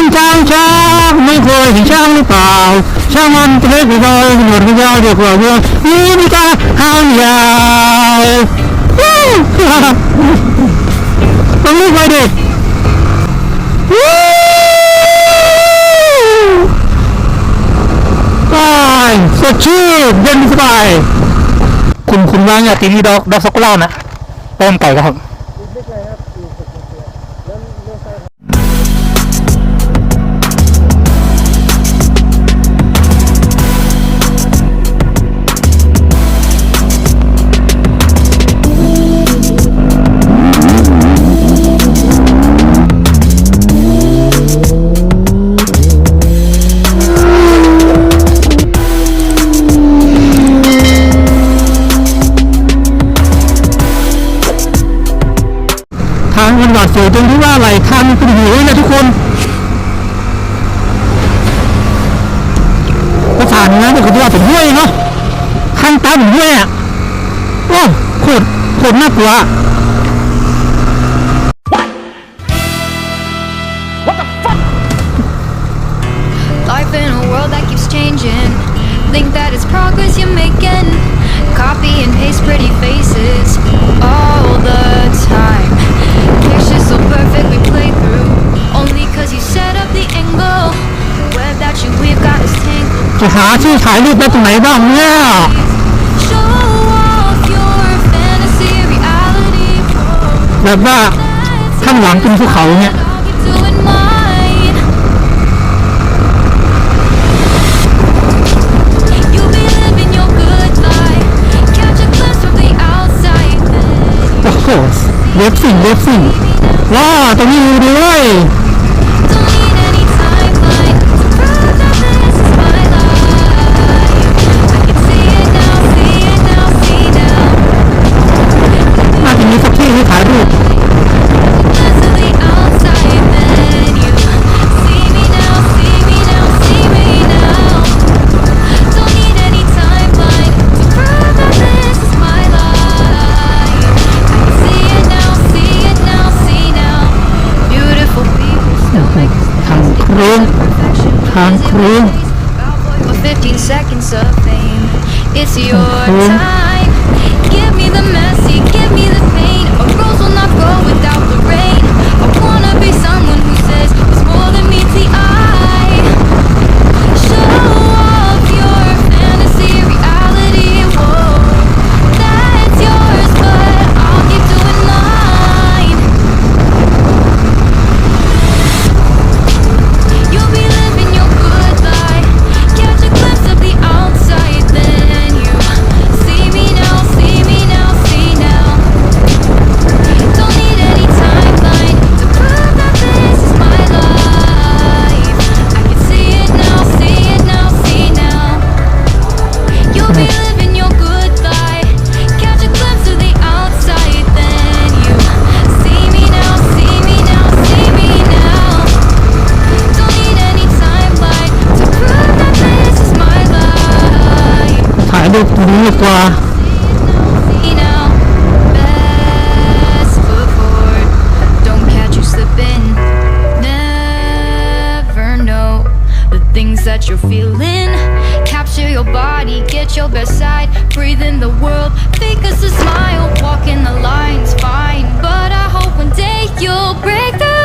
างช้างช้างไม่เคยเห็นช้างหรือเปล่าช้างมันเล็กตัวน้อยหนวดยาวเดียวกว่าเรือนี่มีตาหางยาววู้ตรงนี้ไปเดิวู้ไปสดชื่นเย็นสบายคุณคุณว่าเนี่ยตีนี้ดอกดอกสกุระนะเต้นไก่ครับางมันหวาดเสียวตรงที่ว่าไหลทางมันเป็นหิวนะทุกคนภาษาเหนือเนี่ยเขาจะว่าเป็นห้วยเนาะข้างใต้เป็นห้วยอะโอ้โคตรโคตรน่ากลัว Life in a world that keeps changing. Think that it's progress you're making. Copy and paste pretty faces all the time. Pictures so perfect we play through. Only cause you set up the angle. Web that you we've got us tangled. จะหาที่ถ่ายรูปได้ตรงไหนบ้างเนี่ย Show off your fantasy reality. แบบว่า ข้างหลังเป็นภูเขาเนี่ย I'll keep doing mine. You'll be living your good life. Catch a glimpse from the outside. โอ้โหเว็บสิ่งเว็บสิ่งว้าตรงนี้มีด้วย ทางโค้ง perfection. ทางโค้ง For 15 seconds of fame, it's your Mhm. time. Give me the messy, give me the pain. A rose will not grow that you're feeling. Capture your body, get your best side. Breathe in the world, fake us a smile. Walk in the lines, fine. But I hope one day you'll break through.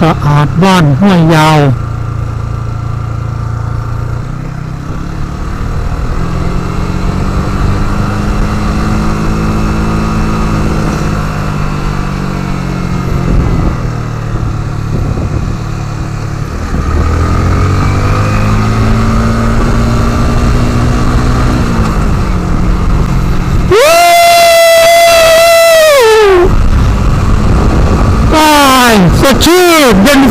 สะอาดบ้านห้วยยาว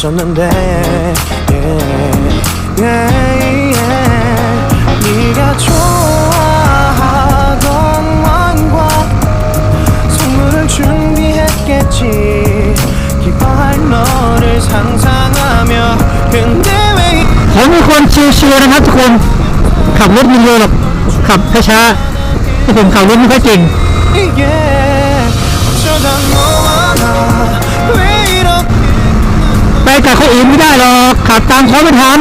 생각했었는데 yeah, yeah, yeah. 네가 좋아하던 왕과 선물을 준비했겠지 기뻐할 너를 상상하며 근데 왜 ผมเป็นคนชิวๆนะครับทุกคน ขับรถไม่เร็วหรอกขับช้าๆที่ผมขับรถไม่ค่อยเก่ง 이게 어쩌다 너 ไปกับคนอื่นไม่ได้หรอกขับตามเขาไม่ทัน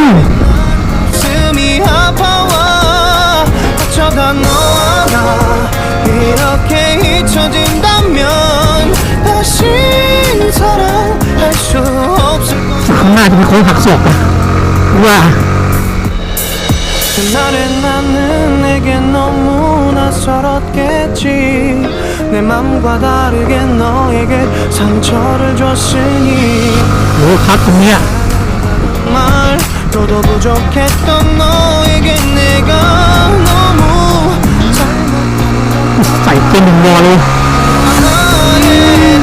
ข้างหน้าจะเป็นหักศอกว่า 그날의 나는 내게 너무나 서럽겠지 내 맘과 다르게 너에게 상처를 줬으니 โอ้ครับตรงเนี้ย 말 너도 부족했던 너에게 내가 너무 잘못 ใส่เต็มหนึ่งวอเลย 나의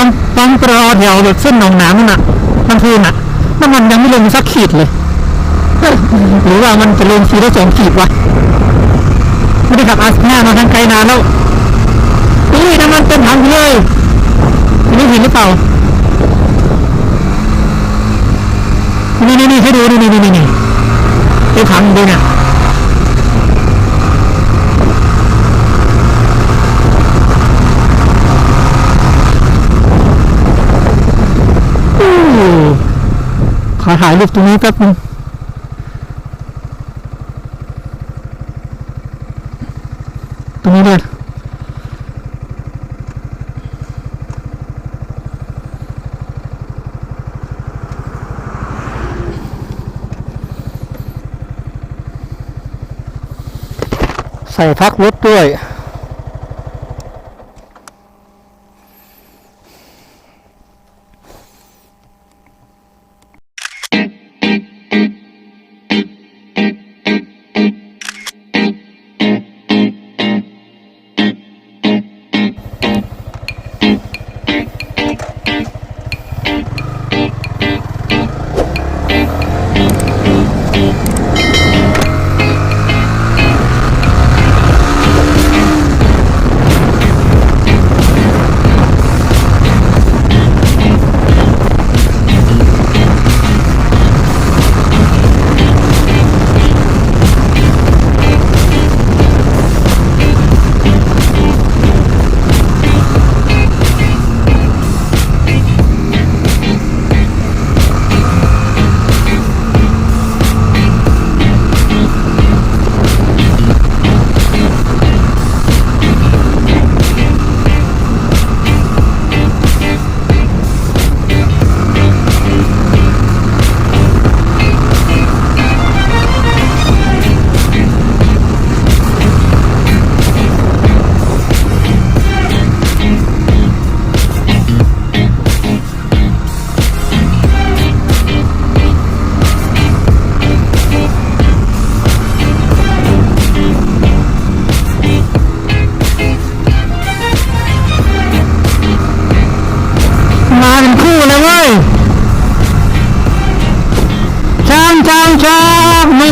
ปั๊มปั๊มปรอแถวแบบเส้นหนองน้ำนั่นะมันทูนน่ะน้ำมันยังไม่ลงสักขีดเลย หรือว่ามันจะลงขีดละสองขีดวะไม่ได้ขับอาสหน้ามาทางไกลนานแล้วนี่น้ำมันเต็มถังเลยไม่เห็นหรือเปล่านี่นี่นี่ให้ดูนี่นี่นี่นี่เต็มถังดูเนี่ยอู้ ขอถ่ายรูปตรงนี้แป๊บนึงตรงนี้เลยใส่พักรถด้วย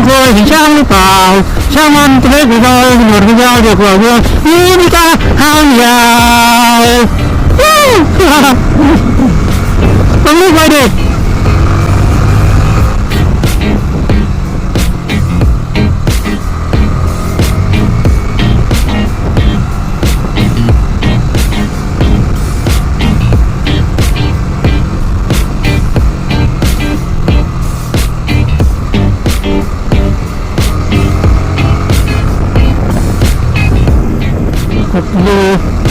เคยเห็นช่างหรือเปล่า ช่างมันตัวเล็กกว่าเราหนวดยาเด็กกว่าเยอะนี่มีตาหางยาวต้องรีบไปเด็ก ดดู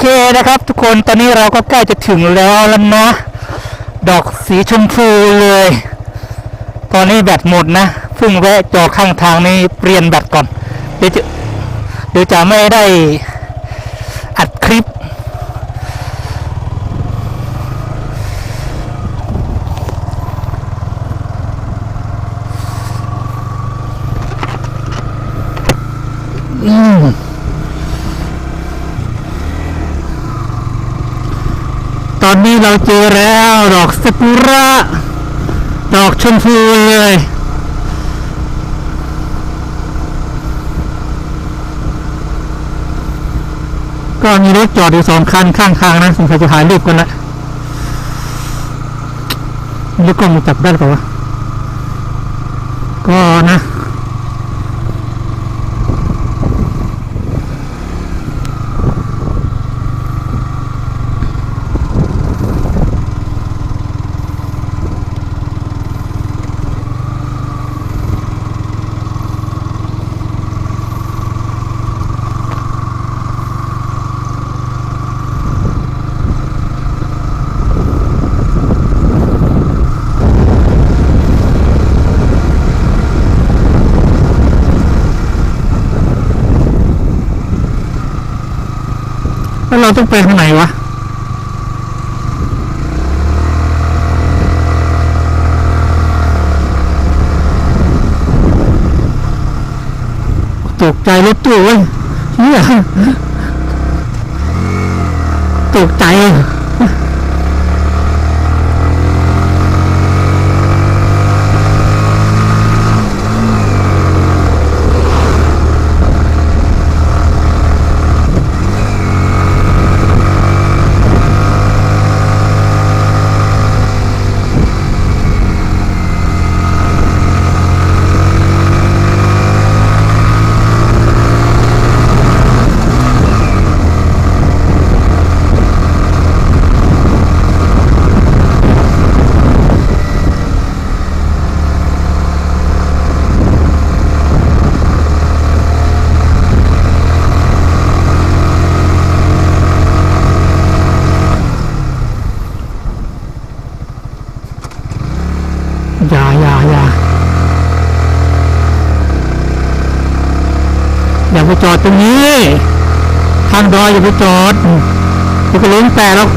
เคนะครับ ทุกคนตอนนี้เราก็ใกล้จะถึงแล้วแล้วนะ ดอกสีชมพูเลย ตอนนี้แบตหมดนะเพิ่งแวะจอข้างทางนี้เปลี่ยนแบตก่อน เดี๋ยวจะเดี๋ยวจะไม่ได้คลิป อืม อนนี้ เราเจอแล้วดอกสกุระดอกชมพูเลยก็มีรถจอดอยู่สองคันข้างทางนะสงสัยจะถ่ายรูปกันละนี่กล้องมันจับได้หรือเปล่าวะก็นะ ต้องไปทางไหนวะตกใจรถตู้เว้ยเนี่ยตกใจ อย่าอย่าอย่าอย่าไปจอดตรงนี้ ทางดอยอย่าไปจอดเดี๋ยวก็ล้มแต่แล้ว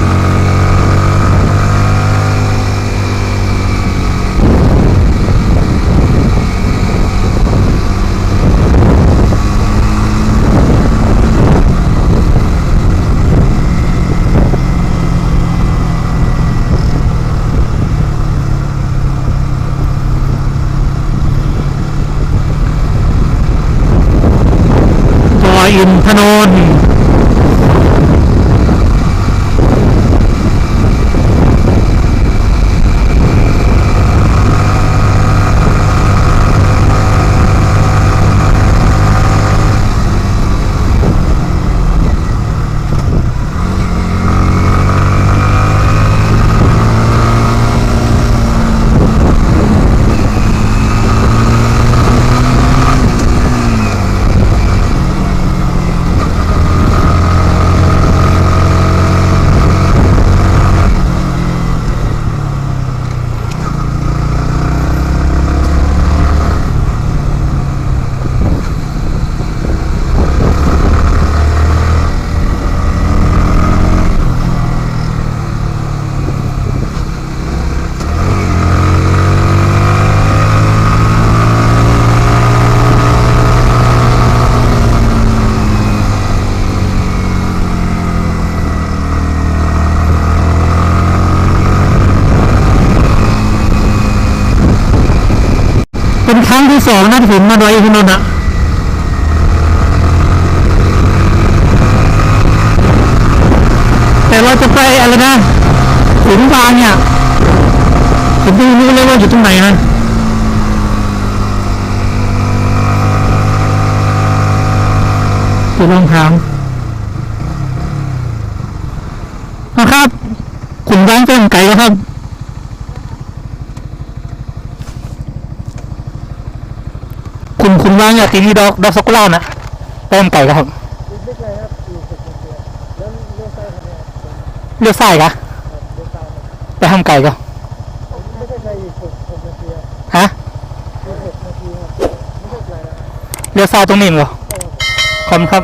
ดอยอินทนนท์ สองนะที่ผมมาดอยอินทนนะแต่เราจะไปอะไรนะขุนบางเนี่ยผมไม่รู้เลยว่าอยู่ตรงไหนนะเดี๋ยวลองถามนะครับขุนบางเจ้าไก่ครับ คุณคุณว่าเนี่ยทีนี้ดอกดอกสกุลานะเติมไก่ครับเลือกไส้กะไปทำไก่ก็ฮะเลือกไส้ตรงนี้มั้งเหรอขอบคุณครับ